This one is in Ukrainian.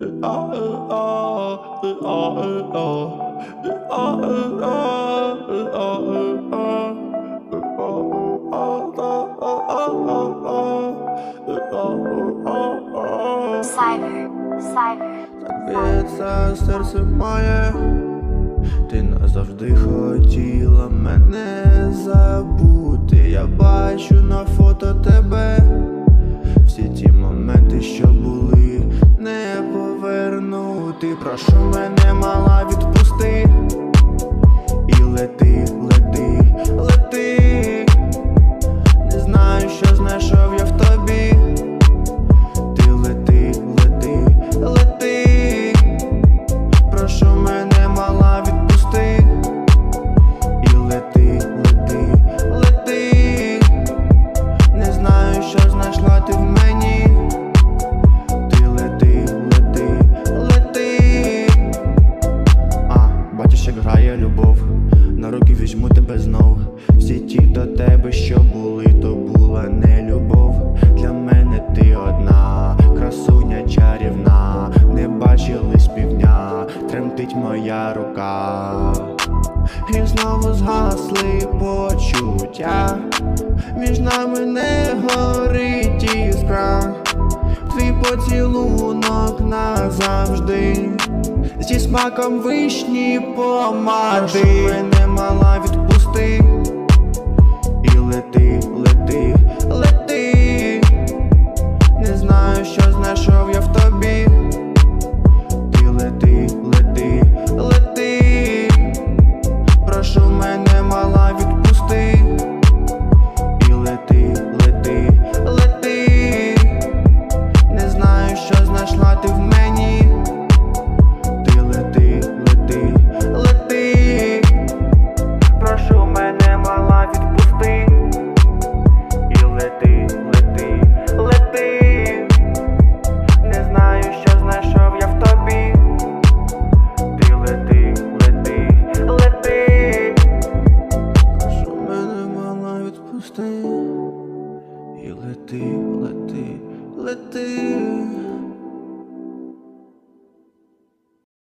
Cyber, cyber. Б'ється серце моє, ти назавжди хотіла мене забути. Я бачу на фото тебе, всі ті моменти, що були. Прошу мене, мала, відпусти. І лети, лети, лети. Не знаю, що знайшов я в тобі. Ти лети, лети, лети. Прошу мене, мала, відпусти. Тебе знов. Всі ті до тебе, що були, то була не любов. Для мене ти одна, красуня чарівна, не бачили з півдня, тремтить моя рука. І знову згасли почуття. Між нами не горить іскра. Твій поцілунок назавжди. Зі смаком вишні помади Мене мала відпусти. І лети, лети, лети.